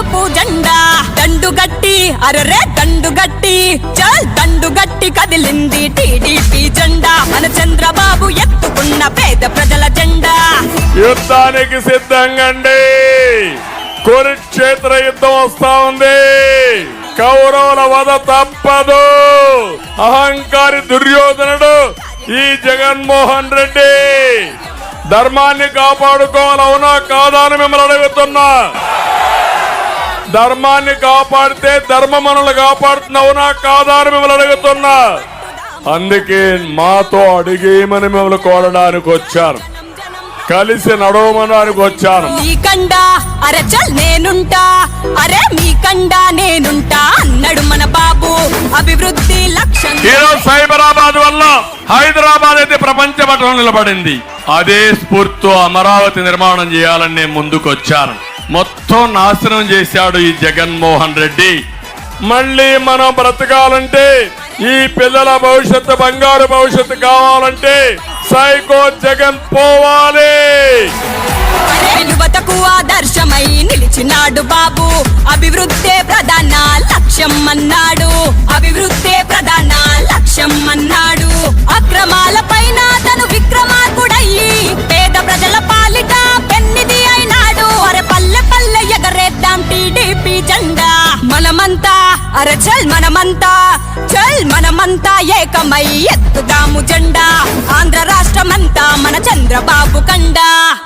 పసుపు జెండా. దండు గట్టి అరరే దండు గట్టి. చల్ దండు గట్టి కదిలింది టీడీపీ జెండా. మన చంద్రబాబు ఎత్తుకున్న పేద ప్రజల జెండా. యుద్ధానికి సిద్ధంగా కురుక్షేత్ర యుద్ధం వస్తా ఉంది. కౌరవుల వద తప్పదు. అహంకారి దుర్యోధనుడు ఈ జగన్మోహన్ రెడ్డి. ధర్మాన్ని కాపాడుకోవాలవునా కాదా అని మిమ్మల్ని అడుగుతున్నా. ధర్మాన్ని కాపాడితే ధర్మ మనల్ని కాపాడుతున్నా అవునా కాదా అని మిమ్మల్ని అడుగుతున్నా. అందుకే మాతో అడిగేయమని మిమ్మల్ని కోరడానికి వచ్చాను. కలిసి నడవమనడానికి వచ్చాను. మీ కండా అరే చల్ నేనుంటా. అరే మీ కండా నేనుంటా అన్నాడు మన బాబు. అభివృద్ధి లక్ష్యం. ఈరోజు సైబరాబాద్ వల్ల హైదరాబాద్ అయితే ప్రపంచ పటంలో నిలబడింది. అదే స్ఫూర్తితో అమరావతి నిర్మాణం చేయాలని నేను ముందుకొచ్చాను. మొత్తం నాశనం చేశాడు ఈ జగన్మోహన్ రెడ్డి. మళ్ళీ మనం బ్రతకాలంటే ఈ పిల్లల భవిష్యత్తు బంగారు భవిష్యత్తు కావాలంటే సైకో జగన్ పోవాలి. యువతకు ఆదర్శమై నిలిచినాడు బాబు. అభివృద్ధే ప్రధాన లక్ష్యం అన్నాడు అభివృద్ధే ప్రధాన లక్ష్యం అన్నాడు మనమంతా. అరే చల్ మనమంతా. చల్ మనమంతా ఏకమై ఎత్తుదాము జెండా. ఆంధ్ర రాష్ట్రమంతా మన చంద్రబాబు కండా.